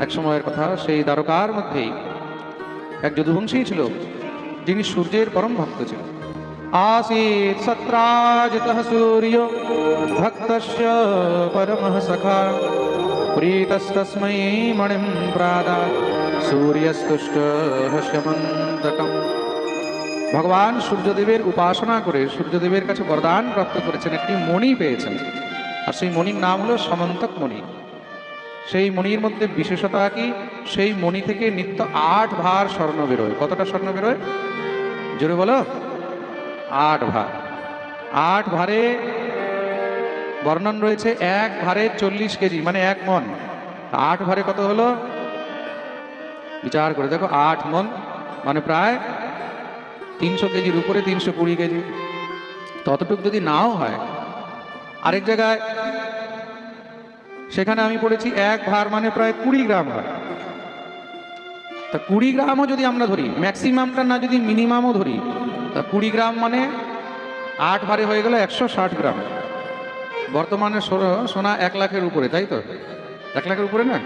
এক সময়ের কথা সেই দ্বারকার মধ্যেই এক যদুবংশী ছিল যিনি সূর্যের পরম ভক্ত ছিল आसीत् सत्राजितः सूर्यो भक्तस्य परमः सखा प्रीतस्तस्मै मणिं प्रादा सूर्यस्तुष्टः शमन्तकम् ভগবান সূর্যদেবের উপাসনা করে সূর্যদেবের কাছে বরদান প্রাপ্ত করেছেন একটি মণি পেয়েছেন আর সেই মণির নাম হলো সমন্তক মণি সেই মণির মধ্যে বিশেষতা কি? সেই মণি থেকে নিত্য আট ভার স্বর্ণ বেরোয়। কতটা স্বর্ণ বেরোয়? জোরে বলো। আট ভার। আট ভারে বর্ণন রয়েছে এক ভারে চল্লিশ কেজি মানে এক মন। আট ভারে কত হলো? বিচার করে দেখো, আট মন মানে প্রায় তিনশো কেজির উপরে তিনশো কুড়ি কেজি। ততটুকু যদি নাও হয়, আরেক জায়গায় সেখানে আমি পড়েছি এক ভার মানে প্রায় কুড়ি গ্রাম হয়। তা কুড়ি গ্রামও যদি আমরা ধরি ম্যাক্সিমামটা না যদি মিনিমামও ধরি, তা কুড়ি গ্রাম মানে আট ভারে হয়ে গেল একশো ষাট গ্রাম। বর্তমানে সোনা এক লাখের উপরে, তাই তো? এক লাখের উপরে না?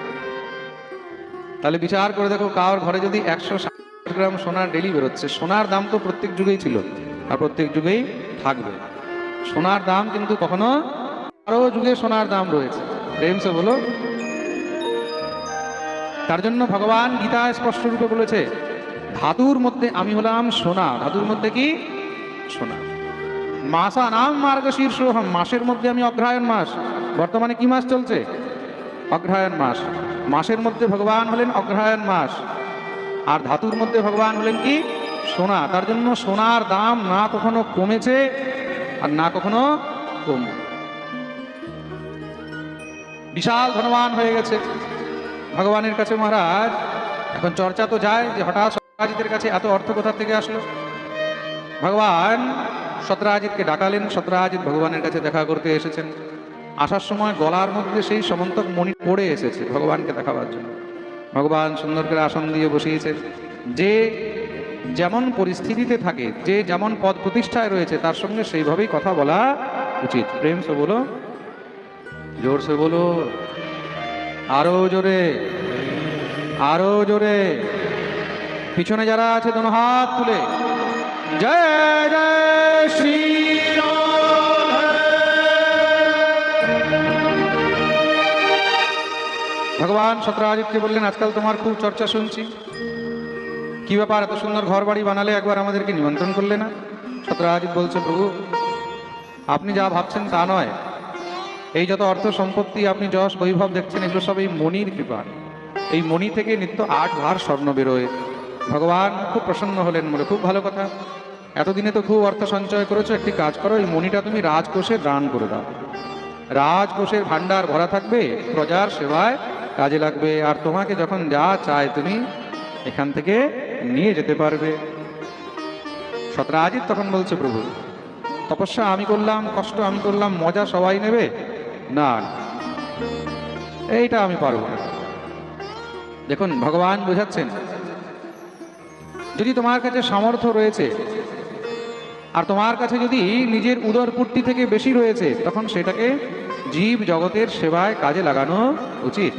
তাহলে বিচার করে দেখো, কার ঘরে যদি একশো ষাট গ্রাম সোনার ডেলি বেরোচ্ছে, সোনার দাম তো প্রত্যেক যুগেই ছিল, আর প্রত্যেক যুগেই থাকবে। সোনার দাম কিন্তু কখনো আরও যুগে সোনার দাম রয়েছে। প্রেমসে বলো তার জন্য ভগবান গীতা স্পষ্ট রূপে বলেছে, ধাতুর মধ্যে আমি হলাম সোনা। ধাতুর মধ্যে কি? সোনা। মাসা নাম মার্গ শীর্ষ মাসের মধ্যে আমি অগ্রহায়ণ মাস। বর্তমানে কি মাস চলছে? অগ্রহায়ণ মাস। মাসের মধ্যে ভগবান হলেন অগ্রহায়ণ মাস। আর ধাতুর মধ্যে ভগবান হলেন কি? সোনা। তার জন্য সোনার দাম না কখনো কমেছে আর না কখনো কমবে বিশাল ধনবান হয়ে গেছে। ভগবানের কাছে মহারাজ, এখন চর্চা তো যায় যে হঠাৎ সত্রাজিতের কাছে এত অর্থ কোথা থেকে আসলো? ভগবান সত্রাজিৎকে ডাকালেন সত্রাজিৎ ভগবানের কাছে দেখা করতে এসেছেন। আসার সময় গলার মধ্যে সেই সমন্তক মণি পড়ে এসেছে ভগবানকে দেখাবার জন্য। ভগবান সুন্দর করে আসন দিয়ে বসিয়েছেন যে যেমন পরিস্থিতিতে থাকে, যে যেমন পদ প্রতিষ্ঠায় রয়েছে, তার সঙ্গে সেইভাবেই কথা বলা উচিত। প্রেম সে বলো জোরসে বলো। আরও জোরে আরও জোরে। পিছনে যারা আছে, দোনো হাত তুলে। জয় জয় শ্রী ভগবান সত্রাজিৎকে বললেন, আজকাল তোমার খুব চর্চা শুনছি। কি ব্যাপার, এত সুন্দর ঘর বাড়ি বানালে একবার আমাদেরকে নিমন্ত্রণ করলে না? সত্রাজিৎ বলছে, প্রভু, আপনি যা ভাবছেন তা নয়। এই যত অর্থ সম্পত্তি আপনি যশ বৈভব দেখছেন, এগুলো সব এই মনির কৃপা। এই মণি থেকে নিত্য আট ভার স্বর্ণ বেরোয়। ভগবান খুব প্রসন্ন হলেন বলে খুব ভালো কথা। এতদিনে তো খুব অর্থ সঞ্চয় করেছ, একটি কাজ করো, এই মণিটা তুমি রাজকোষে দান করে দাও। রাজকোষের ভাণ্ডার ভরা থাকবে, প্রজার সেবায় কাজে লাগবে, আর তোমাকে যখন যা চায় তুমি এখান থেকে নিয়ে যেতে পারবে। সতরাজিৎ তখন বলছে, প্রভু, তপস্যা আমি করলাম, কষ্ট আমি করলাম, মজা সবাই নেবে না। এইটা আমি পারব না। দেখুন, ভগবান বোঝাচ্ছেন, যদি তোমার কাছে সামর্থ্য রয়েছে, আর তোমার কাছে যদি নিজের উদরপূর্তি থেকে বেশি রয়েছে, তখন সেটাকে জীব জগতের সেবায় কাজে লাগানো উচিত।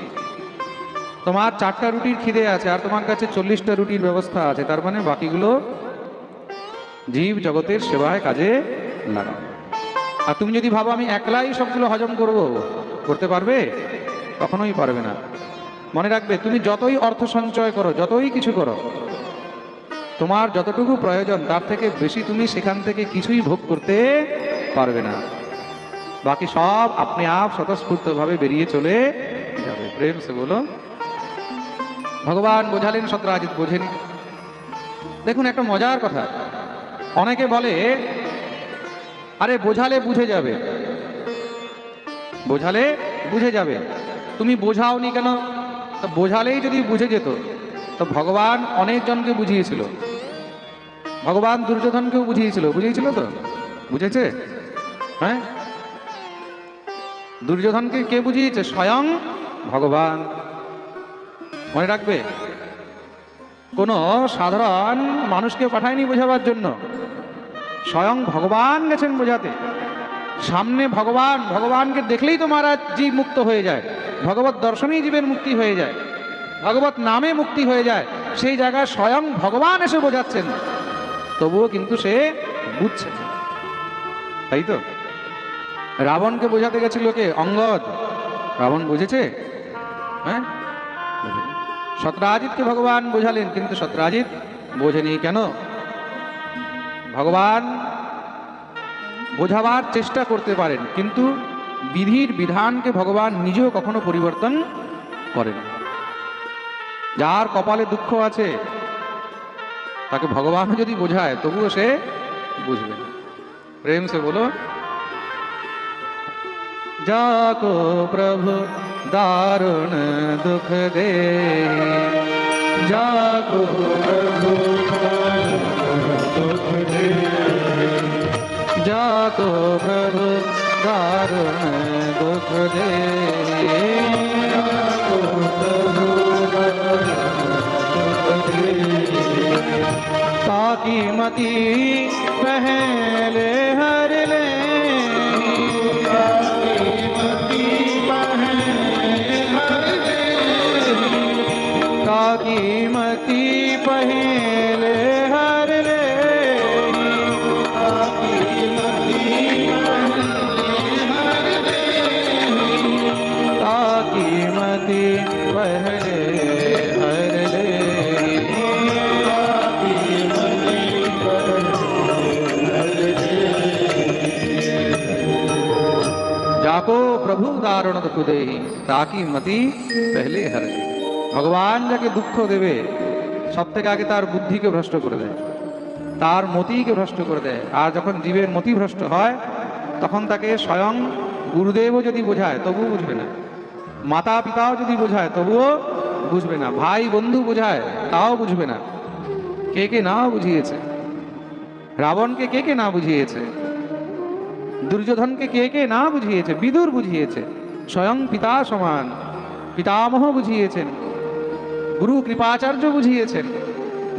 তোমার চারটা রুটির খিদে আছে, আর তোমার কাছে চল্লিশটা রুটির ব্যবস্থা আছে, তার মানে বাকিগুলো জীব জগতের সেবায় কাজে লাগাও। আর তুমি যদি ভাবো আমি একলাই সবগুলো হজম করব, করতে পারবে? কখনোই পারবে না। মনে রাখবে, তুমি যতই অর্থ সঞ্চয় করো, যতই কিছু করো, তোমার যতটুকু প্রয়োজন, তার থেকে বেশি তুমি সেখান থেকে কিছুই ভোগ করতে পারবে না। বাকি সব আপনি আপ স্বতঃস্ফূর্তভাবে বেরিয়ে চলে যাবে। প্রেম সে বলো। ভগবান বোঝালেন সত্রাজিৎ বোঝেন। দেখুন, একটা মজার কথা। অনেকে বলে আরে বোঝালে বুঝে যাবে। বোঝালে বুঝে যাবে। তুমি বোঝাওনি কেন? তো বোঝালেই যদি বুঝে যেত, তো ভগবান অনেকজনকে বুঝিয়েছিল। ভগবান দুর্যোধনকেও বুঝিয়েছিল। বুঝিয়েছিল তো? বুঝেছে? হ্যাঁ? দুর্যোধনকে কে বুঝিয়েছে? স্বয়ং ভগবান। মনে রাখবে? কোনো সাধারণ মানুষকে পাঠায়নি বোঝাবার জন্য। স্বয়ং ভগবান গেছেন বোঝাতে। সামনে ভগবান, ভগবানকে দেখলেই তো মহারাজ জীব মুক্ত হয়ে যায়। ভগবত দর্শনেই জীবের মুক্তি হয়ে যায়। ভগবত নামে মুক্তি হয়ে যায়। সেই জায়গায় স্বয়ং ভগবান এসে বোঝাচ্ছেন। তবুও কিন্তু সে বুঝছে তাই তো? রাবণকে বোঝাতে গেছিল কে? অঙ্গদ। রাবণ বুঝেছে? হ্যাঁ। সত্রাজিৎকে ভগবান বোঝালেন, কিন্তু সত্রাজিৎ বোঝেনি কেন? ভগবান বোঝাবার চেষ্টা করতে পারেন, কিন্তু বিধির বিধানকে ভগবান নিজেও কখনো পরিবর্তন করেন যার কপালে দুঃখ আছে, তাকে ভগবান যদি বোঝায়, তবুও সে বুঝবে প্রেম সে বলো, যাকো প্রভু, দারুণ দুঃখ দে। যাকো প্রভু दे जाको प्रभु दुख दे। ताकि मती पहले हर ले। ताकि मती पहले দুঃখ দেই তাকি মতি পেহলে হর ভগবান যাকে দুঃখ দেবে সব থেকে আগে তার বুদ্ধিকে ভ্রষ্ট করে দেয় তার মতিকে ভ্রষ্ট করে দেয় আর যখন জীবের মতি ভ্রষ্ট হয় তখন তাকে স্বয়ং গুরুদেবও যদি বোঝায় তবুও বুঝবে না মাতা পিতাও যদি বোঝায় তবুও বুঝবে না ভাই বন্ধু বোঝায় তাও বুঝবে না কে কে না বুঝিয়েছে রাবণকে কে কে না বুঝিয়েছে দুর্যোধনকে কে কে না বুঝিয়েছে বিদুর বুঝিয়েছে স্বয়ং পিতা সমান। পিতামহ বুঝিয়েছেন। গুরু কৃপাচার্য বুঝিয়েছেন।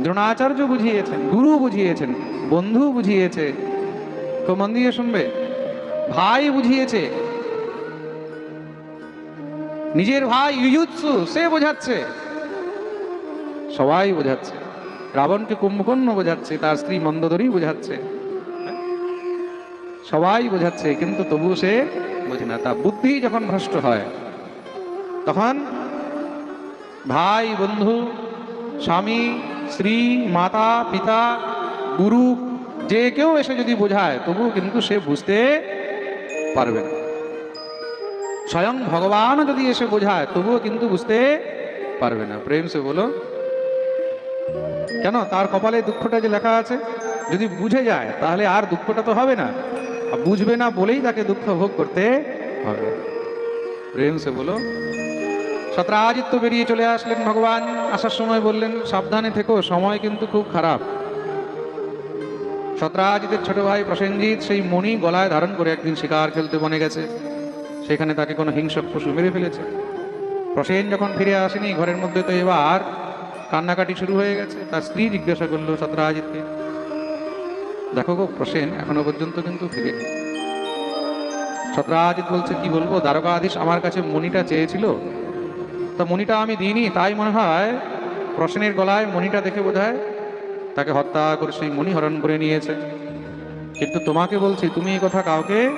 দ্রোণাচার্য বুঝিয়েছেন। গুরু বুঝিয়েছেন। বন্ধু বুঝিয়েছে। তো মন দিয়ে শুনবে। ভাই বুঝিয়েছে। নিজের ভাই ইউজুৎসু সে বোঝাচ্ছে। সবাই বোঝাচ্ছে। রাবণকে কুম্ভকর্ণ বোঝাচ্ছে। তার স্ত্রী মন্দোদরী বোঝাচ্ছে। সবাই বোঝাচ্ছে, কিন্তু তবু সে বোঝে না। তা বুদ্ধি যখন ভ্রষ্ট হয়, তখন ভাই, বন্ধু, স্বামী, স্ত্রী, মাতা, পিতা, গুরু, যে কেউ এসে যদি বোঝায় তবু কিন্তু সে বুঝতে পারবে না। স্বয়ং ভগবান যদি এসে বোঝায়, তবুও কিন্তু বুঝতে পারবে না। প্রেম সে বলো, কেন? তার কপালে দুঃখটা যে লেখা আছে, যদি বুঝে যায়, তাহলে আর দুঃখটা তো হবে না। বুঝবে না বলেই তাকে দুঃখ ভোগ করতে হবে। প্রেম সে বলো সত্রাজিত্য বেরিয়ে চলে আসলেন ভগবান। আসার সময় বললেন, সাবধানে থেকো, সময় কিন্তু খুব খারাপ। সত্রাজিতের ছোট ভাই প্রসেনজিৎ সেই মণি গলায় ধারণ করে একদিন শিকার খেলতে বনে গেছে। সেখানে তাকে কোনো হিংসক পশু মেরে ফেলেছে। প্রসেন যখন ফিরে আসেনি, ঘরের মধ্যে তো এবার কান্নাকাটি শুরু হয়ে গেছে। তার স্ত্রী জিজ্ঞাসা করল সত্রাজিৎকে দেখো গো, প্রসেন এখনও পর্যন্ত কিন্তু ফিরেনি। সত্রাজিৎ বলছে, কি বলব? দ্বারকাধীশ আমার কাছে মণিটা চেয়েছিল। তা মণিটা আমি দিইনি, তাই মনে হয় প্রসেনের গলায় মণিটা দেখে বোধহয় তাকে হত্যা করে সেই মণি হরণ করে নিয়েছে। কিন্তু তোমাকে বলছি, তুমি এই কথা কাউকে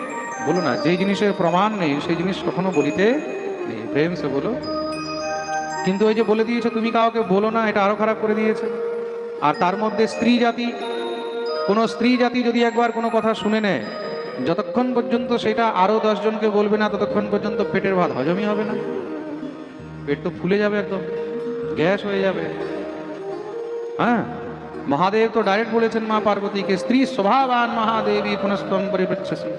বলো না। যেই জিনিসের প্রমাণ নেই, সেই জিনিস কখনো বলিতে নেই। প্রেম সে বলো। কিন্তু ওই যে বলে দিয়েছে, তুমি কাউকে বলো না, এটা আরও খারাপ করে দিয়েছে। আর তার মধ্যে স্ত্রী জাতি কোনো স্ত্রী জাতি যদি একবার কোনো কথা শুনে নেয়, যতক্ষণ পর্যন্ত সেটা আরও দশজনকে বলবে না, ততক্ষণ পর্যন্ত পেটের ভাত হজমই হবে না। পেট তো ফুলে যাবে একদম, গ্যাস হয়ে যাবে। হ্যাঁ মহাদেব তো ডাইরেক্ট বলেছেন মা পার্বতীকে, স্ত্রী স্বভাবান মহাদেবী পুনস্তম পরিপৃচ্ছসি।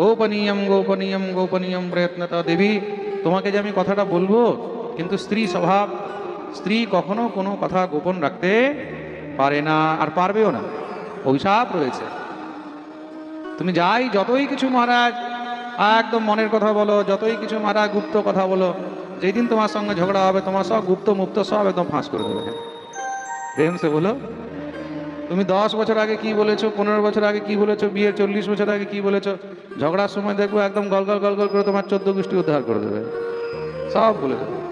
গোপনীয়ম গোপনীয়ম গোপনীয়ম প্রয়ত্নতা দেবী, তোমাকে যে আমি কথাটা বলব, কিন্তু স্ত্রী স্বভাব, স্ত্রী কখনো কোনো কথা গোপন রাখতে পারে না, আর পারবেও না। অভিশাপ রয়েছে। তুমি যাই, যতই কিছু মহারাজ, একদম মনের কথা বলো, যতই কিছু মহারাজ গুপ্ত কথা বলো, যেই দিন তোমার সঙ্গে ঝগড়া হবে, তোমার সব গুপ্ত মুক্ত সব একদম ফাঁস করে দেবে। প্রেম সে বলো। তুমি দশ বছর আগে কি বলেছ, পনেরো বছর আগে কি বলেছ, বিয়ের চল্লিশ বছর আগে কি বলেছ, ঝগড়ার সময় দেখব একদম গল গল গল করে তোমার চোদ্দ গোষ্ঠী উদ্ধার করে দেবে। সব বলে দেবে।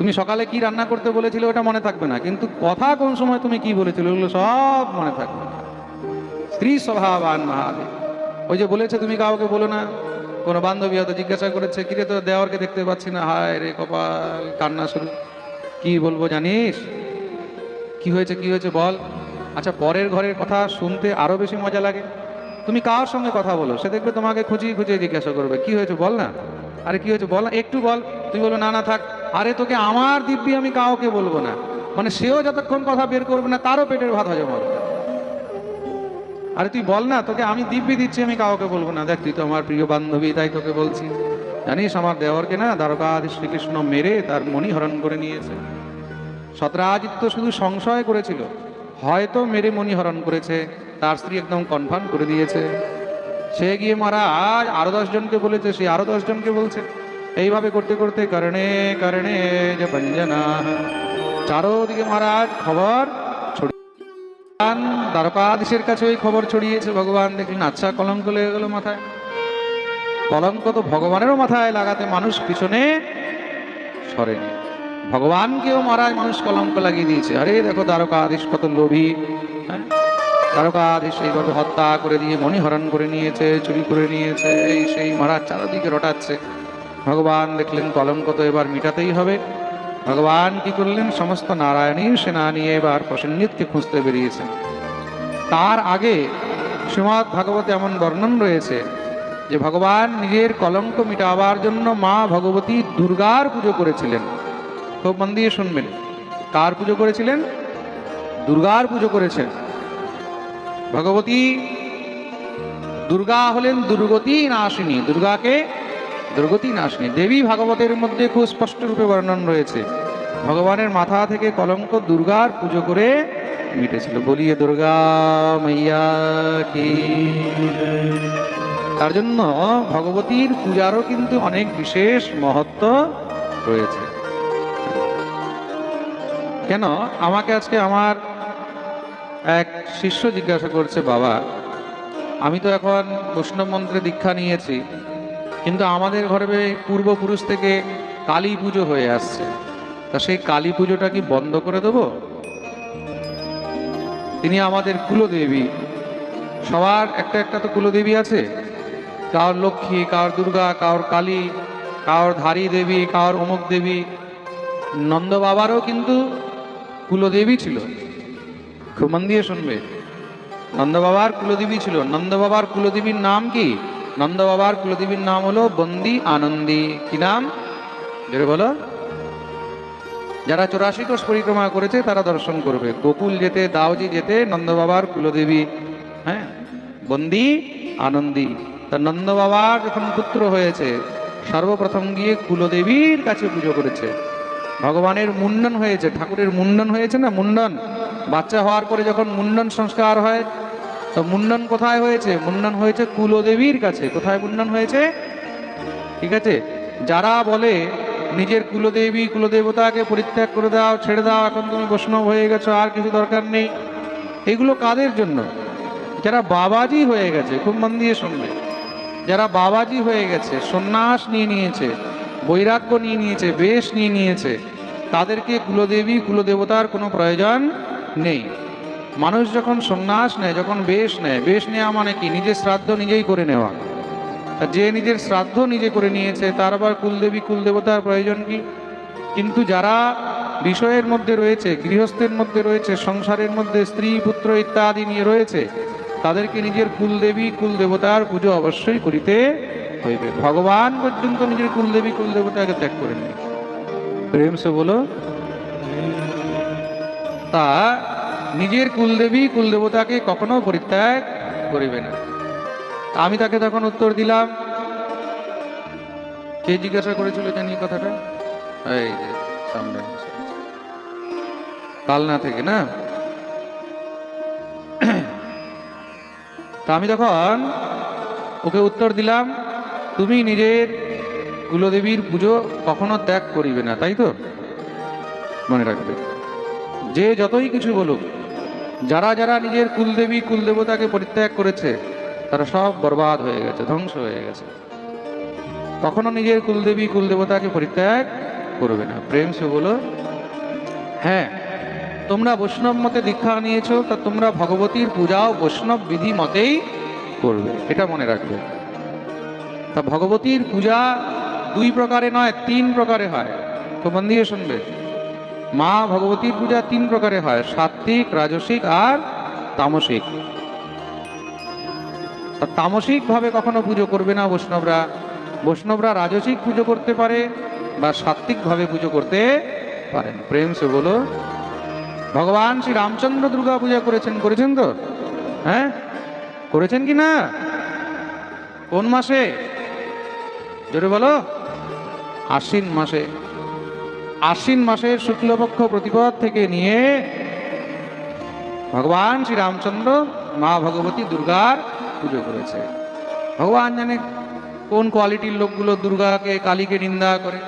তুমি সকালে কি রান্না করতে বলেছিলে ওটা মনে থাকবে না, কিন্তু কথা কোন সময় তুমি কি বলেছিলে ওগুলো সব মনে থাকবে না। স্ত্রী স্বভাবান মহাদেব। ওই যে বলেছে, তুমি কাউকে বলো না, কোনো বান্ধবী হয়তো জিজ্ঞাসা করেছে, কিরে তো দেওয়ারকে দেখতে পাচ্ছি না? হায় রে কপাল, কান্না শুরু। কি বলব জানিস? কি হয়েছে কি হয়েছে বল? আচ্ছা পরের ঘরের কথা শুনতে আরও বেশি মজা লাগে। তুমি কার সঙ্গে কথা বলো? সে দেখবে তোমাকে খুঁজিয়ে খুঁজিয়ে জিজ্ঞাসা করবে। কি হয়েছে বল না? আরে কি হয়েছে বল না, একটু বল। তুমি বলবে না না, থাক। আরে তোকে আমার দিব্যি আমি কাউকে বলব না। মানে সেও যতক্ষণ কথা বের করবে না, তারও পেটের ভাত হজম হবে। আরে তুই বল না, তোকে আমি দিব্যি দিচ্ছি, আমি কাউকে বলব না। দেখ, তুই তো আমার প্রিয় বান্ধবী, তাই তোকে বলছি। জানিস, আমার দেওয়ারকে না দ্বারকাধি শ্রীকৃষ্ণ মেরে তার মণি হরণ করে নিয়েছে। সতরাজিত্য শুধু সংশয় করেছিল, হয়তো মেরে মণি হরণ করেছে, তার স্ত্রী একদম কনফার্ম করে দিয়েছে। সে গিয়ে মহারাজ আরও দশজনকে বলেছে, সে আরও দশজনকে বলছে। এইভাবে করতে করতে কারণে কারণে যে পঞ্জনা। চারোদিকে মহারাজ, খবর দ্বারকাধীশের কাছে ওই খবর ছড়িয়েছে, ভগবান দেখলেন আচ্ছা কলঙ্ক লেগে গেল মাথায়। কলঙ্ক তো ভগবানেরও মাথায় লাগাতে মানুষ পিছনে সরেনি। ভগবানকেও মহারাজ মানুষ কলঙ্ক লাগিয়ে দিয়েছে। আরে দেখো দ্বারকাধীশ কত লোভী হ্যাঁ? দ্বারকাধীশ এইভাবে হত্যা করে দিয়ে মণিহরণ করে নিয়েছে, চুরি করে নিয়েছে, এই সেই মহারাজ চারদিকে রটাচ্ছে। ভগবান দেখলেন কলঙ্ক তো এবার মিটাতেই হবে। ভগবান কি করলেন? সমস্ত নারায়ণীর সেনা নিয়ে এবার প্রসেনজিৎকে খুঁজতে বেরিয়েছেন। তার আগে শ্রীমৎ ভাগবতে এমন বর্ণন রয়েছে যে ভগবান নিজের কলঙ্ক মিটাবার জন্য মা ভগবতী দুর্গার পুজো করেছিলেন। খুব মন দিয়ে শুনবেন। কার পুজো করেছিলেন? দুর্গার পুজো করেছেন। ভগবতী দুর্গা হলেন দুর্গতি নাশিনী। দুর্গাকে দুর্গতি নাশিনী দেবী ভাগবতের মধ্যে খুব স্পষ্ট রূপে বর্ণন রয়েছে। ভগবানের মাথা থেকে কলঙ্ক দুর্গার পুজো করে মিটেছিল। বলিয়ে, দুর্গা মাইয়া কি? তার জন্য ভগবতীর পূজারও কিন্তু অনেক বিশেষ মহত্ব রয়েছে। কেন? আমাকে আজকে আমার এক শিষ্য জিজ্ঞাসা করছে, বাবা, আমি তো এখন বৈষ্ণব মন্ত্রে দীক্ষা নিয়েছি। কিন্তু আমাদের ঘরে পূর্বপুরুষ থেকে কালী পুজো হয়ে আসছে। তা সেই কালী পুজোটা কি বন্ধ করে দেব? তিনি আমাদের কুলদেবী। সবার একটা একটা তো কুলদেবী আছে। কার লক্ষ্মী, কার দুর্গা, কার কালী, কার ধারী দেবী, কার অমুক দেবী। নন্দ বাবারও কিন্তু কুলদেবী ছিল। খুব মন দিয়ে শুনবে। নন্দ বাবার কুলদেবী ছিল। নন্দ বাবার কুলদেবীর নাম কি? নন্দ বাবার কুলদেবীর নাম হলো বন্দি আনন্দী। কি নাম? জোরে বলো। যারা চৌরাশি কোষ পরিক্রমা করেছে, তারা দর্শন করবে। গোকুল যেতে, দাওজি যেতে নন্দ বাবার কুলদেবী হ্যাঁ? বন্দি আনন্দী। তা নন্দ বাবার যখন পুত্র হয়েছে, সর্বপ্রথম গিয়ে কুলদেবীর কাছে পুজো করেছে। ভগবানের মুন্ডন হয়েছে, ঠাকুরের মুন্ডন হয়েছে না মুন্ডন? বাচ্চা হওয়ার পরে যখন মুন্ডন সংস্কার হয় তো মুন্ডন কোথায় হয়েছে? মুন্ডন হয়েছে কুলদেবীর কাছে। কোথায় মুন্ডন হয়েছে? ঠিক আছে? যারা বলে নিজের কুলদেবী, কুলদেবতাকে পরিত্যাগ করে দাও, ছেড়ে দাও, এখন তুমি বৈষ্ণব হয়ে গেছো, আর কিছু দরকার নেই। এগুলো কাদের জন্য? যারা বাবাজি হয়ে গেছে, খুব মন দিয়ে শুনবে। যারা বাবাজি হয়ে গেছে, সন্ন্যাস নিয়ে নিয়েছে, বৈরাগ্য নিয়ে নিয়েছে, বেশ নিয়ে নিয়েছে, তাদেরকে কুলদেবী, কুলদেবতার কোনো প্রয়োজন নেই। মানুষ যখন সন্ন্যাস নেয়, যখন বেশ নেয়, বেশ নেওয়া মানে কি? নিজের শ্রাদ্ধ নিজেই করে নেওয়া। যে নিজের শ্রাদ্ধ নিজে করে নিয়েছে, তার আবার কুলদেবী, কুলদেবতার প্রয়োজন কি? কিন্তু যারা বিষয়ের মধ্যে রয়েছে, গৃহস্থের মধ্যে রয়েছে, সংসারের মধ্যে স্ত্রী, পুত্র ইত্যাদি নিয়ে রয়েছে, তাদেরকে নিজের কুলদেবী, কুলদেবতার পুজো অবশ্যই করিতে হইবে। ভগবান পর্যন্ত নিজের কুলদেবী, কুলদেবতাকে ত্যাগ করেননি প্রেম সে বলো। তা নিজের কুলদেবী কুলদেবতাকে কখনো পরিত্যাগ করিবে না। আমি তাকে তখন উত্তর দিলাম, কে জিজ্ঞাসা করেছিল জানি কথাটা? এই সামনে কালনা থেকে, না? তা আমি তখন ওকে উত্তর দিলাম, তুমি নিজের কুলদেবীর পুজো কখনো ত্যাগ করিবে না, তাই তো? মনে রাখবে। যে যতই কিছু বলুক যারা যারা নিজের কুলদেবী, কুলদেবতাকে পরিত্যাগ করেছে, তারা সব বরবাদ হয়ে গেছে, ধ্বংস হয়ে গেছে। কখনো নিজের কুলদেবী, কুলদেবতাকে পরিত্যাগ করবে না। প্রেম সে বলো হ্যাঁ তোমরা বৈষ্ণব মতে দীক্ষা নিয়েছো, তা তোমরা ভগবতীর পূজাও বৈষ্ণব বিধি মতেই করবে। এটা মনে রাখবে। তা ভগবতীর পূজা দুই প্রকারে নয়, তিন প্রকারে হয়। তো মন দিয়ে শুনবে। মা ভগবতীর পূজা তিন প্রকারে হয় সাত্বিক রাজসিক আর তামসিক। তা তামসিক ভাবে কখনো পুজো করবে না বৈষ্ণবরা। বৈষ্ণবরা রাজসিক পুজো করতে পারে বা সাত্বিক ভাবে পুজো করতে পারেন। প্রেম সে বলো। ভগবান শ্রী রামচন্দ্র দুর্গা পূজা করেছেন করেছেন তো? হ্যাঁ? করেছেন কি না? কোন মাসে? জোরে বলো। আশ্বিন মাসে। আশ্বিন মাসের শুক্লপক্ষ প্রতিপদ থেকে নিয়ে ভগবান শ্রীরামচন্দ্র মা ভগবতী দুর্গার পুজো করেছে। ভগবান জানে কোন কোয়ালিটির লোকগুলো দুর্গাকে কালীকে নিন্দা করে।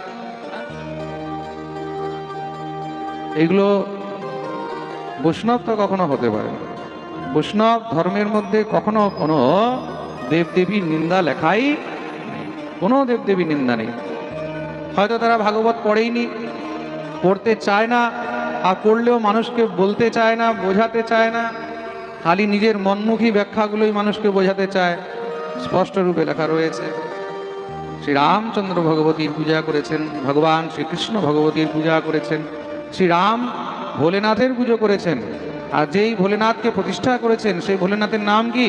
এগুলো বৈষ্ণব তো কখনো হতে পারে বৈষ্ণব ধর্মের মধ্যে কখনো কোনো দেবদেবীর নিন্দা লেখাই কোনো দেবদেবীর নিন্দা নেই। হয়তো তারা ভাগবত পড়েইনি পড়তে চায় না, আর করলেও মানুষকে বলতে চায় না, বোঝাতে চায় না, খালি নিজের মনমুখী ব্যাখ্যাগুলোই মানুষকে বোঝাতে চায়। স্পষ্ট রূপে লেখা রয়েছে শ্রী রামচন্দ্র ভগবতীর পূজা করেছেন, ভগবান শ্রীকৃষ্ণ ভগবতীর পূজা করেছেন, শ্রীরাম ভোলেনাথের পুজো করেছেন, আর যেই ভোলেনাথকে প্রতিষ্ঠা করেছেন, সেই ভোলেনাথের নাম কি?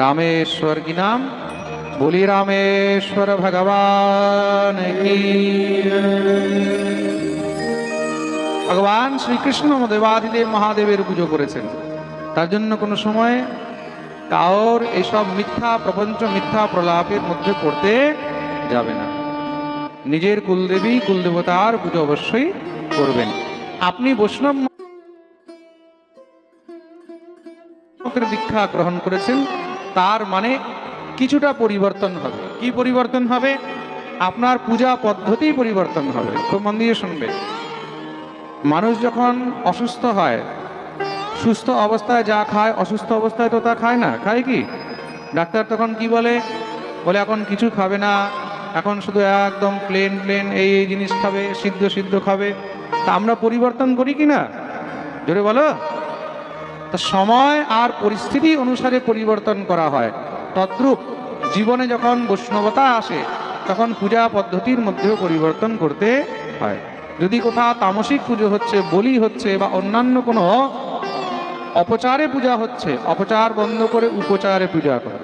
রামেশ্বর কি নাম? বলি রামেশ্বর ভগবান কি? ভগবান শ্রীকৃষ্ণ দেবাদিদেব মহাদেবের পুজো করেছেন। তার জন্য কোনো সময় কাওর এসব মিথ্যা প্রপঞ্চ মিথ্যা প্রলাপের মধ্যে পড়তে যাবে না। নিজের কুলদেবী, কুলদেবতার পুজো অবশ্যই করবেন। আপনি বৈষ্ণব দীক্ষা গ্রহণ করেছেন, তার মানে কিছুটা পরিবর্তন হবে। কি পরিবর্তন হবে? আপনার পূজা পদ্ধতি পরিবর্তন হবে। খুব মন দিয়ে শুনবে মানুষ যখন অসুস্থ হয়, সুস্থ অবস্থায় যা খায়, অসুস্থ অবস্থায় তো তা খায় না, খায় কি? ডাক্তার তখন কি বলে? বলে, এখন কিছু খাবে না, এখন শুধু একদম প্লেন প্লেন এই এই জিনিস খাবে, সিদ্ধ সিদ্ধ খাবে। তা আমরা পরিবর্তন করি কি না? জোরে বলো। তা সময় আর পরিস্থিতি অনুসারে পরিবর্তন করা হয়। তদ্রূপ জীবনে যখন বৈষ্ণবতা আসে, তখন পূজা পদ্ধতির মধ্যেও পরিবর্তন করতে হয়। যদি কোথাও তামসিক পুজো হচ্ছে, বলি হচ্ছে বা অন্যান্য কোনো অপচারে পূজা হচ্ছে, অপচার বন্ধ করে উপচারে পূজা করা।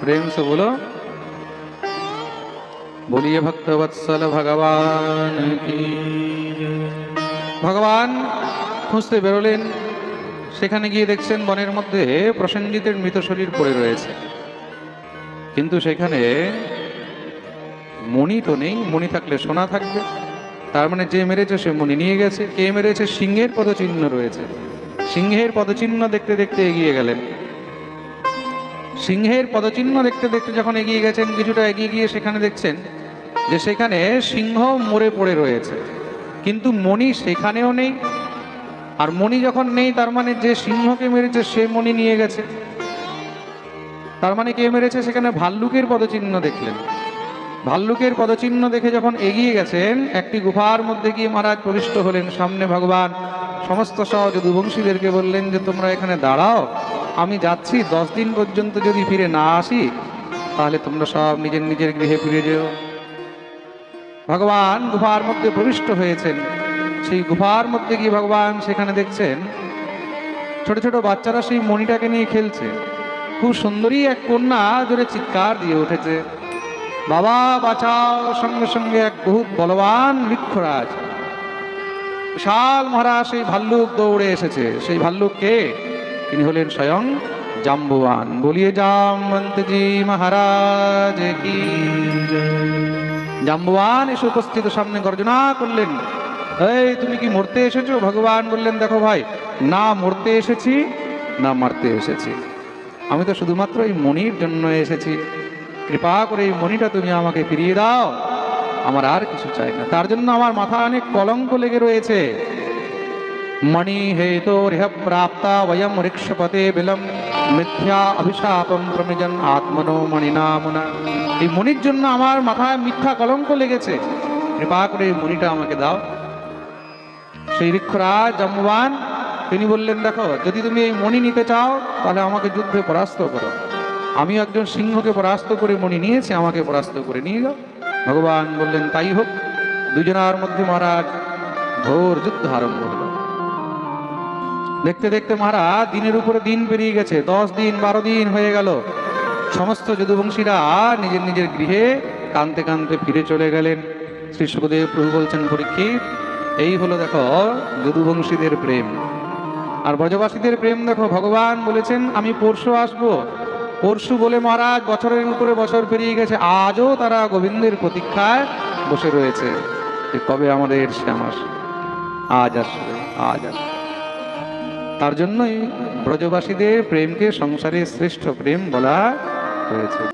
প্রেম সে বলো, বলিয়ে ভক্তবৎসল ভগবান ভগবান খুঁজতে বেরোলেন, সেখানে গিয়ে দেখছেন বনের মধ্যে প্রসেনজিতের মৃত শরীর পড়ে রয়েছে। কিন্তু সেখানে মণি তো নেই, মণি থাকলে সোনা থাকবে। তার মানে যে মেরেছে সে মণি নিয়ে গেছে। কে মেরেছে? সিংহের পদচিহ্ন রয়েছে। সিংহের পদচিহ্ন দেখতে দেখতে এগিয়ে গেলেন। সিংহের পদচিহ্ন দেখতে দেখতে যখন এগিয়ে গেছেন, কিছুটা এগিয়ে গিয়ে সেখানে দেখছেন যে সেখানে সিংহ মরে পড়ে রয়েছে। কিন্তু মণি সেখানেও নেই। আর মণি যখন নেই, তার মানে যে সিংহকে মেরেছে, সে মণি নিয়ে গেছে। তার মানে কে মেরেছে? সেখানে ভাল্লুকের পদচিহ্ন দেখলেন। ভাল্লুকের পদচিহ্ন দেখে যখন এগিয়ে গেছেন, একটি গুফার মধ্যে গিয়ে মহারাজ প্রবিষ্ট হলেন। সামনে ভগবান সমস্ত সহ যদুবংশীদেরকে বললেন যে, তোমরা এখানে দাঁড়াও, আমি যাচ্ছি। দশ দিন পর্যন্ত যদি ফিরে না আসি, তাহলে তোমরা সব নিজের নিজের গৃহে ফিরে যেও। ভগবান গুফার মধ্যে প্রবিষ্ট হয়েছেন। সেই গুফার মধ্যে গিয়ে ভগবান সেখানে দেখছেন, ছোট ছোট বাচ্চারা সেই মণিটাকে নিয়ে খেলছে। খুব সুন্দরী এক কন্যা, জোরে চিৎকার দিয়ে উঠেছে। বাবা, বাঁচাও, সঙ্গে সঙ্গে এক বহুত বলবান বৃক্ষরাজ। বিশাল মহারাজ, সেই ভাল্লুক দৌড়ে এসেছে। সেই ভাল্লুক কে? তিনি হলেন স্বয়ং জাম্বুয়ান বলিয়ে জামবন্তজি মহারাজ কি জাম্বুয়ান এসে উপস্থিত, সামনে গর্জনা করলেন। এই, তুমি কি মরতে এসেছ? ভগবান বললেন, দেখো ভাই, না মরতে এসেছি, না মারতে এসেছি। আমি তো শুধুমাত্র এই মনির জন্য এসেছি। কৃপা করে এই মণিটা তুমি আমাকে ফিরিয়ে দাও। আমার আর কিছু চাই না। তার জন্য আমার মাথায় অনেক কলঙ্ক লেগে রয়েছে। মণি হেতো রেহ প্রাপ্তা বয়ম ঋক্ষপতে বিলম মিথ্যা অভিশাপম প্রমিজন আত্মনো মণিনামনা এই মণির জন্য আমার মাথায় মিথ্যা কলঙ্ক লেগেছে। কৃপা করে এই মণিটা আমাকে দাও। সেই ঋক্ষরাজ জাম্ববান তিনি বললেন, দেখো, যদি তুমি এই মণি নিতে চাও, তাহলে আমাকে যুদ্ধে পরাস্ত করো। আমি একজন সিংহকে পরাস্ত করে মণি নিয়েছি, আমাকে পরাস্ত করে নিয়ে যাও। ভগবান বললেন, তাই হোক, দুজনার মধ্যে মহারাজ ঘোর যুদ্ধ আরম্ভ হলো। দেখতে দেখতে মহারাজ দিনের উপরে দিন পেরিয়ে গেছে, দশ দিন, বারো দিন হয়ে গেল। সমস্ত যদুবংশীরা নিজের নিজের গৃহে কানতে কানতে ফিরে চলে গেলেন। শ্রী সুখদেব প্রভু বলছেন, পরীক্ষিত, এই হলো দেখো যদুবংশীদের প্রেম। আর ব্রজবাসীদের প্রেম দেখো, ভগবান বলেছেন, আমি পরশু আসব পরশু বলে মহারাজ বছরের উপরে বছর পেরিয়ে গেছে, আজও তারা গোবিন্দের প্রতীক্ষায় বসে রয়েছে। যে কবে আমাদের শ্যাম আসবে আজ আসবে আজ আসবে। তার জন্যই ব্রজবাসীদের প্রেমকে সংসারের শ্রেষ্ঠ প্রেম বলা হয়েছে।